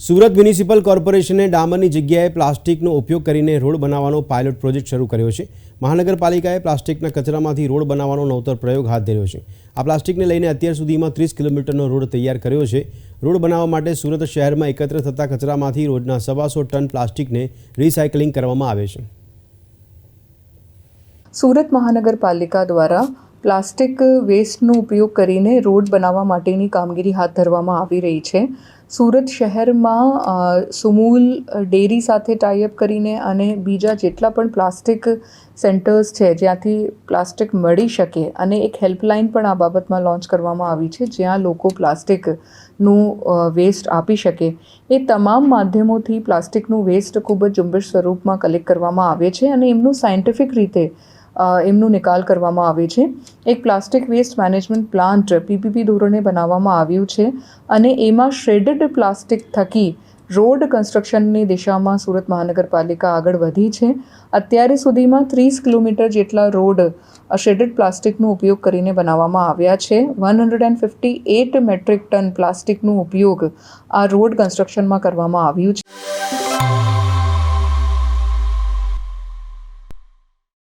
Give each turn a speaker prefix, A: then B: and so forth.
A: Surat municipal કોર્પોરેશને ડામરની જગ્યાએ પ્લાસ્ટિકનો ઉપયોગ કરીને રોડ બનાવવાનો પાયલોટ પ્રોજેક્ટ શરૂ કર્યો છે. મહાનગરપાલિકાએ પ્લાસ્ટિકના કચરામાંથી રોડ બનાવવાનો નવતર પ્રયોગ હાથ ધર્યો છે. આ પ્લાસ્ટિકને લઈને અત્યાર સુધીમાં ત્રીસ કિલોમીટરનો રોડ તૈયાર કર્યો છે. રોડ બનાવવા માટે સુરત શહેરમાં એકત્ર થતા કચરામાંથી રોજના સવાસો ટન પ્લાસ્ટિકને રિસાયકલિંગ કરવામાં આવે છે.
B: સુરત મહાનગરપાલિકા દ્વારા પ્લાસ્ટિક વેસ્ટનો ઉપયોગ કરીને રોડ બનાવવા માટેની કામગીરી હાથ ધરવામાં આવી રહી છે. સુરત શહેરમાં સુમૂલ ડેરી સાથે ટાઈઅપ કરીને અને બીજા જેટલા પણ પ્લાસ્ટિક સેન્ટર્સ છે, જ્યાંથી પ્લાસ્ટિક મળી શકે અને એક હેલ્પલાઇન પણ આ બાબતમાં લોન્ચ કરવામાં આવી છે, જ્યાં લોકો પ્લાસ્ટિકનું વેસ્ટ આપી શકે. એ તમામ માધ્યમોથી પ્લાસ્ટિકનું વેસ્ટ ખૂબ જ ઝુંબેશ સ્વરૂપમાં કલેક્ટ કરવામાં આવે છે અને એમનું સાયન્ટિફિક રીતે એમનું નિકાલ કરવામાં આવે છે. એક plastic waste management plant PPP ધોરણે બનાવવામાં આવ્યું છે અને એમાં શ્રેડેડ પ્લાસ્ટિક થકી રોડ કન્સ્ટ્રક્શનની દિશામાં સુરત મહાનગરપાલિકા આગળ વધી છે. અત્યારે સુધીમાં ત્રીસ કિલોમીટર જેટલા રોડ શેડેડ પ્લાસ્ટિકનો ઉપયોગ કરીને બનાવવામાં આવ્યા છે. One hundred and fifty eight metric ton પ્લાસ્ટિકનો ઉપયોગ આ રોડ કન્સ્ટ્રક્શનમાં કરવામાં આવ્યું છે.